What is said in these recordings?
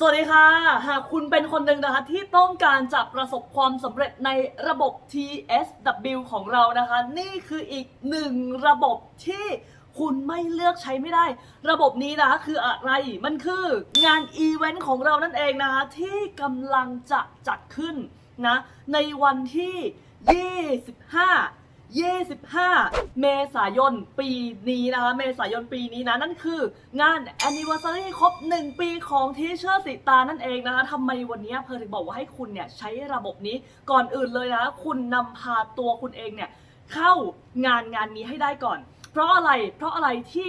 สวัสดีค่ะ หากคุณเป็นคนหนึ่งนะคะที่ต้องการจะประสบความสำเร็จในระบบ TSW ของเรานะคะ นี่คืออีกหนึ่งระบบที่คุณไม่เลือกใช้ไม่ได้ ระบบนี้นะคะคืออะไร มันคืองานอีเวนต์ของเรานั่นเองนะคะที่กำลังจะจัดขึ้นนะในวันที่ 25 25 เมษายนปีนี้นะคะ เมษายนปีนี้นะ นั่นคืองาน anniversary ครบ 1 ปีของทีเชอร์สิตานั่นเองนะคะทำไมวันนี้เพอร์ถึงบอกว่าให้คุณเนี่ยใช้ระบบนี้ก่อนอื่นเลยนะ คุณนำพาตัวคุณเองเนี่ยเข้างานงานนี้ให้ได้ก่อน เพราะอะไร เพราะอะไรที่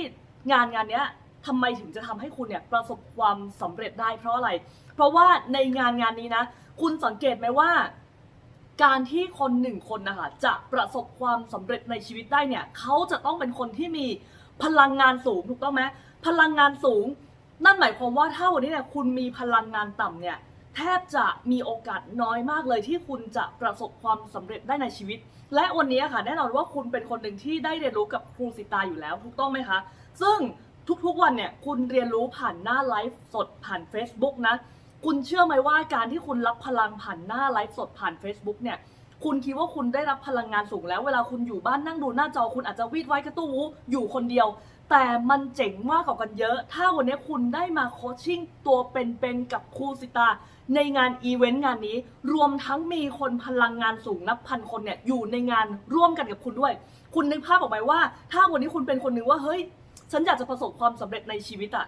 งานงานเนี้ยทำไมถึงจะทำให้คุณเนี่ยประสบความสำเร็จได้เพราะอะไร เพราะว่าในงานงานนี้นะ คุณสังเกตไหมว่า การที่คนหนึ่งคนนะคะจะประสบความสำเร็จในชีวิตได้เนี่ยเขาจะต้องเป็นคนที่มีพลังงานสูงถูกต้องไหมพลังงานสูง นั่นหมายความว่าถ้าวันนี้เนี่ยคุณมีพลังงานต่ำเนี่ยแทบจะมีโอกาสน้อยมากเลยที่คุณจะประสบความสำเร็จได้ในชีวิต และวันนี้ค่ะแน่นอนว่าคุณเป็นคนหนึ่งที่ได้เรียนรู้กับครูสิตาอยู่แล้วถูกต้องไหมคะ ซึ่งทุกๆวันเนี่ยคุณเรียนรู้ผ่านหน้าไลฟ์สดผ่าน Facebook นะ คุณเชื่อไหมว่าการที่คุณรับพลังผ่านหน้าไลฟ์สดผ่าน Facebook เนี่ย คุณคิดว่าคุณได้รับพลังงานสูงแล้วเวลาคุณอยู่บ้านนั่งดูหน้าจอคุณอาจจะวีดไว้กระตู้วูอยู่คนเดียว แต่มันเจ๋งมากกว่ากันเยอะ ถ้าวันนี้คุณได้มาโคชชิ่งตัวเป็นๆกับครูสิตา ในงานอีเวนต์งานนี้ รวมทั้งมีคนพลังงานสูงนับพันคนเนี่ยอยู่ในงานร่วมกันกับคุณด้วย คุณนึกภาพออกไหมว่า ถ้าวันนี้คุณเป็นคนหนึ่งว่าเฮ้ย ฉันอยากจะประสบความสำเร็จในชีวิตอะ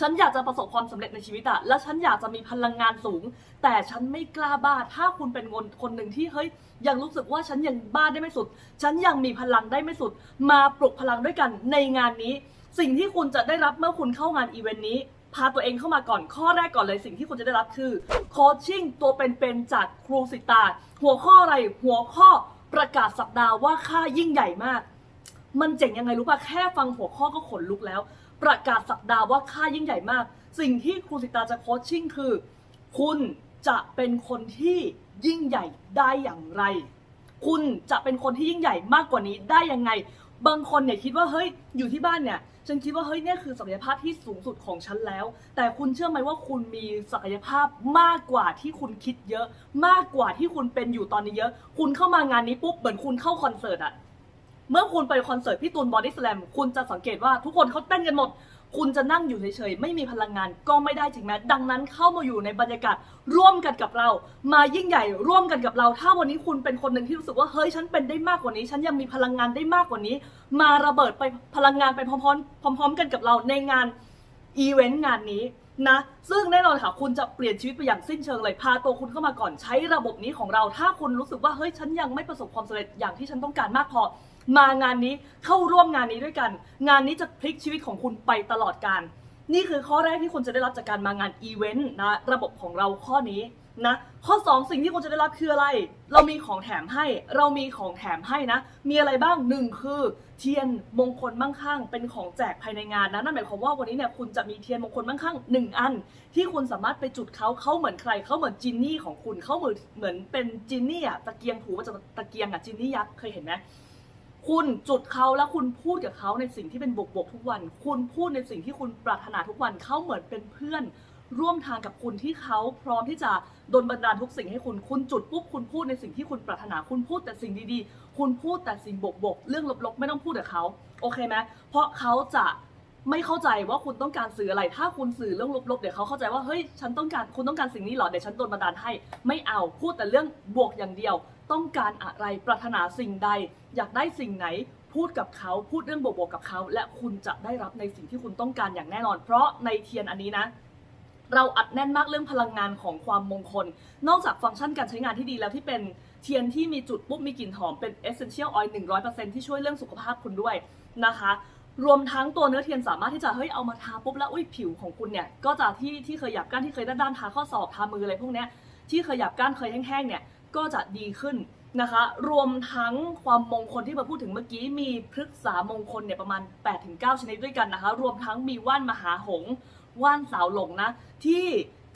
ฉันอยากจะประสบความสำเร็จในชีวิตอะและฉันอยากจะมีพลังงานสูง แต่ฉันไม่กล้าบ้า ถ้าคุณเป็นคนคนหนึ่งที่เฮ้ยยังรู้สึกว่าฉันยังบ้าได้ไม่สุด ฉันยังมีพลังได้ไม่สุด มาปลุกพลังด้วยกันในงานนี้ สิ่งที่คุณจะได้รับเมื่อคุณเข้างานอีเวนต์นี้ พาตัวเองเข้ามาก่อนข้อแรกก่อนเลยสิ่งที่คุณจะได้รับคือโคชชิ่งตัวเป็นๆจากครูสิตาหัวข้ออะไรหัวข้อประกาศสัปดาห์ว่าค่ายิ่งใหญ่มาก มันเจ๋งยังไงรู้ป่ะแค่ฟังหัวข้อก็ขนลุกแล้ว ประกาศสัปดาห์ว่าค่ายิ่งใหญ่มาก สิ่งที่ครูสิตาจะโคชชิ่งคือ คุณจะเป็นคนที่ยิ่งใหญ่ได้อย่างไร คุณจะเป็นคนที่ยิ่งใหญ่มากกว่านี้ได้ยังไง บางคนเนี่ยคิดว่าเฮ้ยอยู่ที่บ้านเนี่ยฉันคิดว่าเฮ้ยเนี่ยคือศักยภาพที่สูงสุดของฉันแล้ว แต่คุณเชื่อไหมว่าคุณมีศักยภาพมากกว่าที่คุณคิดเยอะ มากกว่าที่คุณเป็นอยู่ตอนนี้เยอะ คุณเข้ามางานนี้ปุ๊บเหมือนคุณเข้าคอนเสิร์ตอะ เมื่อคุณไปคอนเสิร์ตพี่ตูนบอดี้สแลมคุณจะสังเกตว่าทุกคนเขาเต้นกันหมด คุณจะนั่งอยู่เฉยๆไม่มีพลังงานก็ไม่ได้จริงไหมดังนั้นเข้ามาอยู่ในบรรยากาศร่วมกันกับเรา มายิ่งใหญ่ร่วมกันกับเรา ถ้าวันนี้คุณเป็นคนหนึ่งที่รู้สึกว่าเฮ้ยฉันเป็นได้มากกว่านี้ ฉันยังมีพลังงานได้มากกว่านี้ มาระเบิดไปพลังงานไปพร้อมๆพร้อม ๆ กันกับเราในงานอีเวนต์งานนี้ นะซึ่งแน่นอนค่ะ คุณจะเปลี่ยนชีวิตไปอย่างสิ้นเชิงเลยพาตัวคุณเข้ามาก่อนใช้ระบบนี้ของเรา ถ้าคุณรู้สึกว่าเฮ้ยฉันยังไม่ประสบความสำเร็จอย่างที่ฉันต้องการมากพอ มางานนี้เข้าร่วมงานนี้ด้วยกัน งานนี้จะพลิกชีวิตของคุณไปตลอดการ นี่คือข้อแรกที่คุณจะได้รับจากการมางานอีเวนต์นะระบบของเราข้อนี้ นะข้อ 2 สิ่งที่คุณจะได้รับคืออะไร เรามีของแถมให้ เรามีของแถมให้นะ มีอะไรบ้างหนึ่งคือ เทียนมงคลมั่งคั่ง เป็นของแจกภายในงานนะ นั่นหมายความว่าวันนี้เนี่ยคุณจะมีเทียนมงคลมั่งคั่งหนึ่งอัน ที่คุณสามารถไปจุดเขาเขาเหมือนใครเขาเหมือนจินนี่ของคุณเขาเหมือนเหมือนเป็นจินนี่อะตะเกียงถูมันจะตะเกียงอะจินนี่ยักษ์เคยเห็นไหมคุณจุดเขาแล้วคุณพูดกับเขาในสิ่งที่เป็นบวกบวกๆทุกวัน คุณพูดในสิ่งที่คุณปรารถนาทุกวันเขาเหมือนเป็นเพื่อน ร่วมทางกับคุณที่เขาพร้อมที่จะดลบันดาลทุกสิ่งให้คุณ คุณจุดปุ๊บคุณพูดในสิ่งที่คุณปรารถนา คุณพูดแต่สิ่งดีๆ คุณพูดแต่สิ่งบกบกๆ เรื่องลบๆ ไม่ต้องพูดกับเขา โอเคไหมเพราะเขาจะไม่เข้าใจว่าคุณต้องการสื่ออะไร ถ้าคุณสื่อเรื่องลบๆ เดี๋ยวเขาเข้าใจว่าเฮ้ยฉันต้องการคุณต้องการสิ่งนี้เหรอ เดี๋ยวฉันโดนบันดาลให้ ไม่เอา พูดแต่เรื่องบวกอย่างเดียว ต้องการอะไร ปรารถนาสิ่งใด อยากได้สิ่งไหน พูดกับเขา พูดเรื่องบวกๆ กับเขา และคุณจะได้รับในสิ่งที่คุณต้องการอย่างแน่นอน เพราะในเทียนอันนี้นะ เราอัดแน่นมากเรื่องพลังงานของความมงคล นอกจากฟังก์ชันการใช้งานที่ดีแล้วที่เป็นเทียนที่มีจุดปุ๊บมีกลิ่นหอมเป็น essential oil 100%ที่ช่วยเรื่องสุขภาพคุณด้วยนะคะรวมทั้งตัวเนื้อเทียนสามารถที่จะเฮ้ยเอามาทาปุ๊บแล้วอุ้ยผิวของคุณเนี่ยก็จะที่ที่เคยหยาบก้านที่เคยด้านๆทาข้อศอกทามืออะไรพวกเนี้ยที่เคยหยาบก้านเคยแห้งๆเนี่ยก็จะดีขึ้นนะคะ รวมทั้งความมงคลที่มาพูดถึงเมื่อกี้มีพฤกษามงคลเนี่ยประมาณ 8-9 ชนิดด้วยกันนะคะ รวมทั้งมีว่านมหาหง ว่านสาวหลงนะ ที่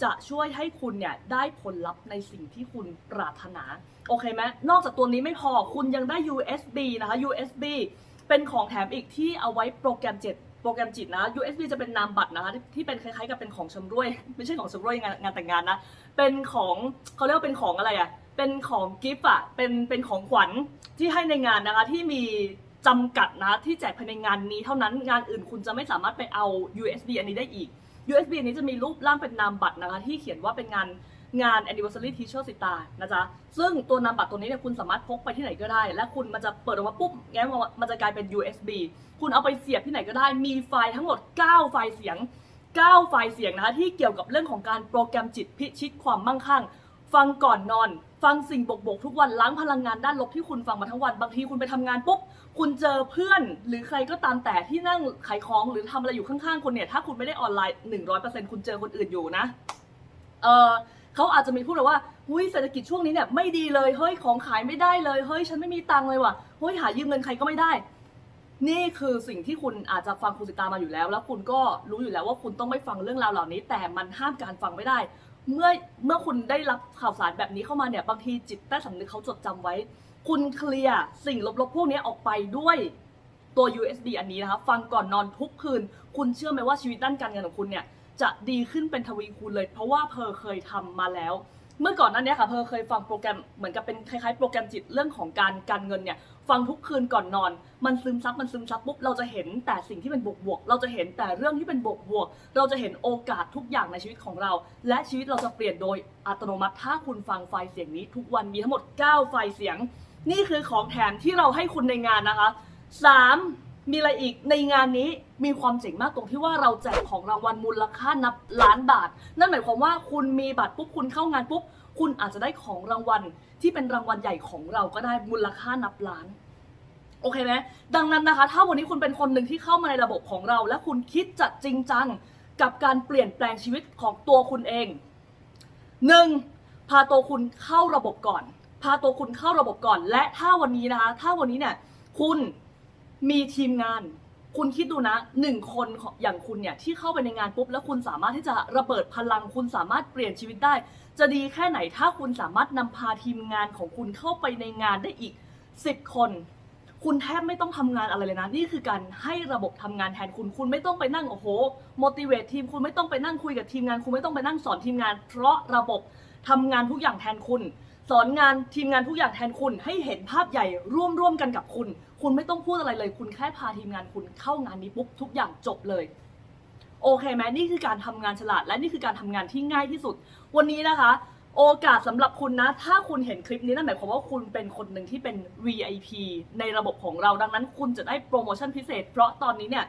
จะช่วยให้คุณเนี่ยได้ผลลัพธ์ในสิ่งที่คุณปรารถนา โอเคไหมนอกจากตัวนี้ไม่พอคุณยังได้ USB นะคะ USB เป็นของแถมอีกที่เอาไว้โปรแกรม7รแกรมจิตนะ USB จะเป็นนามบัตรนะคะที่เป็นคล้ายๆกับเป็นของชำร่วย ไม่ใช่ของชำร่วยงานงานแต่งงานนะ เป็นของเขาเรียกว่าเป็นของอะไรอะ่ะเป็นของกิฟต์อะเป็นเป็นของขวัญที่ให้ในงานนะคะที่มีจำกัดนะที่แจกภายในงานนี้เท่านั้นงานอื่นคุณจะไม่สามารถไปเอา USB อันนี้ได้อีก USB นี้จะมีรูปร่างเป็นนามบัตรนะคะ ที่เขียนว่าเป็นงานงาน anniversary teacher สิตานะจ๊ะ ซึ่งตัวนามบัตรตัวนี้เนี่ยคุณสามารถพกไปที่ไหนก็ได้ และคุณมันจะเปิดออกมาปุ๊บแง้มมันจะกลายเป็น USB คุณเอาไปเสียบที่ไหนก็ได้ มีไฟล์ทั้งหมด 9 ไฟล์เสียง 9 ไฟล์เสียงนะคะที่เกี่ยวกับเรื่องของการโปรแกรมจิตพิชิตความมั่งคั่ง ฟังก่อนนอน ฟังสิ่งบวกๆทุกวันล้างพลังงานด้านลบที่คุณฟังมาทั้งวัน บางทีคุณไปทำงานปุ๊บคุณเจอเพื่อน หรือใครก็ตามแต่ที่นั่งขายของหรือทำอะไรอยู่ข้างๆคุณเนี่ย ถ้าคุณไม่ได้ออนไลน์100%คุณเจอคนอื่นอยู่นะ เออเขาอาจจะมีพูดเลยว่าหุ้ยเศรษฐกิจช่วงนี้เนี่ยไม่ดีเลยเฮ้ยของขายไม่ได้เลยเฮ้ยฉันไม่มีตังค์เลยว่ะเฮ้ยหายืมเงินใครก็ไม่ได้ นี่คือสิ่งที่คุณอาจจะฟังคุณสิตามาอยู่แล้ว แล้วคุณก็รู้อยู่แล้วว่าคุณต้องไม่ฟังเรื่องราวเหล่านี้ แต่มันห้ามการฟังไม่ได้ เมื่อเมื่อคุณได้รับข่าวสารแบบนี้เข้ามาเนี่ยบางทีจิตใต้สำนึกเขาจดจำไว้ คุณเคลียร์สิ่งลบๆพวกนี้ออกไปด้วยตัว USB อันนี้นะคะฟังก่อนนอนทุกคืน คุณเชื่อไหมว่าชีวิตด้านการเงินของคุณเนี่ยจะดีขึ้นเป็นทวีคูณเลย เพราะว่าเพอเคยทำมาแล้ว เมื่อก่อนนั้นเนี่ยค่ะเพอเคยฟังโปรแกรมเหมือนกับเป็นคล้ายๆ โปรแกรมจิตเรื่องของการการเงินเนี่ยฟังทุกคืนก่อนนอน มันซึมซับมันซึมซับปุ๊บเราจะเห็นแต่สิ่งที่เป็นบวกบวกๆเราจะเห็นแต่เรื่องที่เป็นบวกบวกๆเราจะเห็นโอกาสทุกอย่างในชีวิตของเรา และชีวิตเราจะเปลี่ยนโดยอัตโนมัติ ถ้าคุณฟังไฟล์เสียงนี้ ทุกวันมีทั้งหมด 9 ไฟล์เสียง นี่คือของแถมที่เราให้คุณในงานนะคะ 3. มีอะไรอีกในงานนี้มีความเจ๋งมากตรงที่ว่าเราแจกของรางวัลมูลค่านับล้านบาท นั่นหมายความว่าคุณมีบัตรปุ๊บคุณเข้างานปุ๊บคุณอาจจะได้ของรางวัลที่เป็นรางวัลใหญ่ของเราก็ได้มูลค่านับล้าน โอเคไหมดังนั้นนะคะ ถ้าวันนี้คุณเป็นคนหนึ่งที่เข้ามาในระบบของเรา และคุณคิดจะจริงจังกับการเปลี่ยนแปลงชีวิตของตัวคุณเองหนึ่งพาตัวคุณเข้าระบบก่อน พาตัวคุณเข้าระบบก่อน และถ้าวันนี้นะคะ ถ้าวันนี้เนี่ยคุณ มีทีมงาน คุณคิดดูนะหนึ่งคนของอย่างคุณเนี่ยที่เข้าไปในงานปุ๊บแล้วคุณสามารถที่จะระเบิดพลังคุณสามารถเปลี่ยนชีวิตได้ จะดีแค่ไหนถ้าคุณสามารถนำพาทีมงานของคุณเข้าไปในงานได้อีก 10 คน คุณแทบไม่ต้องทำงานอะไรเลยนะ นี่คือการให้ระบบทำงานแทนคุณคุณไม่ต้องไปนั่งโอ้โห motivate ทีมคุณไม่ต้องไปนั่งคุยกับทีมงาน คุณไม่ต้องไปนั่งสอนทีมงาน เพราะระบบทำงานทุกอย่างแทนคุณ สอนงานทีมงานทุกอย่างแทนคุณให้เห็นภาพใหญ่ร่วมร่วมกันกับคุณ คุณไม่ต้องพูดอะไรเลย คุณแค่พาทีมงานคุณเข้างานนี้ปุ๊บทุกอย่างจบเลยโอเคไหมนี่คือการทำงานฉลาด และนี่คือการทำงานที่ง่ายที่สุด วันนี้นะคะ โอกาสสำหรับคุณนะ ถ้าคุณเห็นคลิปนี้นั่นหมายความว่าคุณเป็นคนหนึ่งที่เป็น VIP ในระบบของเราดังนั้น คุณจะได้โปรโมชั่นพิเศษ เพราะตอนนี้เนี่ย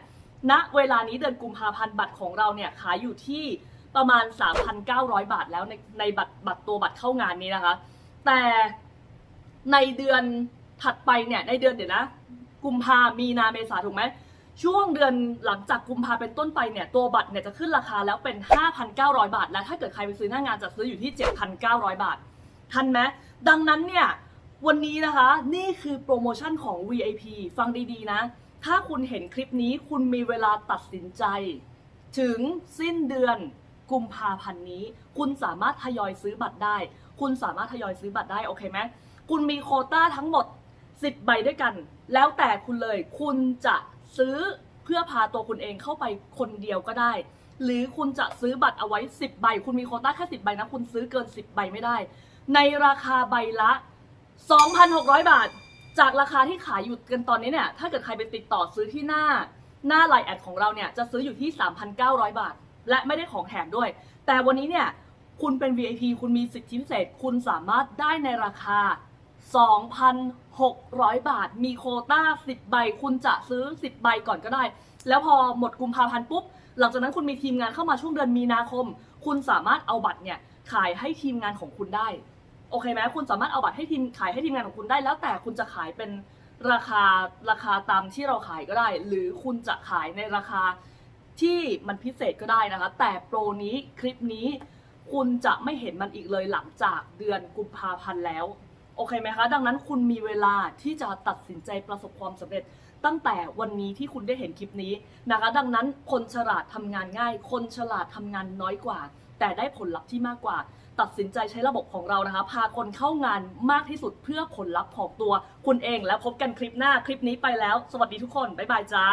ณเวลานี้เดือนกุมภาพันธ์บัตรของเราเนี่ยขายอยู่ที่ประมาณ 3,900 บาทแล้วในในบัตรบัตรตัวบัตรเข้างานนี้นะคะ แต่ในเดือนถัดไปเนี่ยในเดือนเดี๋ยวนะ กุมภามีนาเมษาถูกไหมช่วงเดือนหลังจากกุมภาเป็นต้นไปเนี่ยตัวบัตรเนี่ยจะขึ้นราคาแล้วเป็น 5,900 บาท และถ้าเกิดใครไปซื้อหน้างานจะซื้ออยู่ที่ 7,900 บาท ทันไหมดังนั้นเนี่ยวันนี้นะคะนี่คือโปรโมชั่นของ VIP ฟังดีๆนะ ถ้าคุณเห็นคลิปนี้คุณมีเวลาตัดสินใจ ถึงสิ้นเดือนกุมภาพันธ์นี้ คุณสามารถทยอยซื้อบัตรได้ คุณสามารถทยอยซื้อบัตรได้โอเคไหมคุณมีโคต้าทั้งหมด 10 ใบด้วยกัน แล้วแต่คุณเลยคุณจะซื้อเพื่อพาตัวคุณเองเข้าไปคนเดียวก็ได้ หรือคุณจะซื้อบัตรเอาไว้ 10 ใบ คุณมีโคต้าแค่ 10 ใบนะ คุณซื้อเกิน 10 ใบไม่ได้ ในราคาใบละ 2,600 บาท จากราคาที่ขายอยู่กันตอนนี้เนี่ย ถ้าเกิดใครไปติดต่อซื้อที่หน้าหน้าไลน์แอดของเราเนี่ยจะซื้ออยู่ที่ 3,900 บาท และไม่ได้ของแถมด้วย แต่วันนี้เนี่ย คุณเป็น VIP คุณมีสิทธิพิเศษ คุณสามารถได้ในราคา 2,600 บาท มีโคต้า 10 ใบ คุณจะซื้อ 10 ใบก่อนก็ได้ แล้วพอหมดกุมภาพันธ์ปุ๊บ หลังจากนั้นคุณมีทีมงานเข้ามาช่วงเดือนมีนาคม คุณสามารถเอาบัตรเนี่ยขายให้ทีมงานของคุณได้ โอเคไหมคุณสามารถเอาบัตรให้ทีมขายให้ทีมงานของคุณได้ แล้วแต่คุณจะขายเป็นราคาราคาตามที่เราขายก็ได้ หรือคุณจะขายในราคาที่มันพิเศษก็ได้นะคะ แต่โปรนี้คลิปนี้ คุณจะไม่เห็นมันอีกเลยหลังจากเดือนกุมภาพันธ์แล้ว โอเคไหมคะ ดังนั้นคุณมีเวลาที่จะตัดสินใจประสบความสำเร็จ ตั้งแต่วันนี้ที่คุณได้เห็นคลิปนี้นะคะ ดังนั้นคนฉลาดทำงานง่าย คนฉลาดทำงานน้อยกว่า แต่ได้ผลลัพธ์ที่มากกว่า ตัดสินใจใช้ระบบของเรานะคะ พาคนเข้างานมากที่สุดเพื่อผลลัพธ์ของตัว คุณเองแล้วพบกันคลิปหน้าคลิปนี้ไปแล้ว สวัสดีทุกคนบ๊ายบายจ้า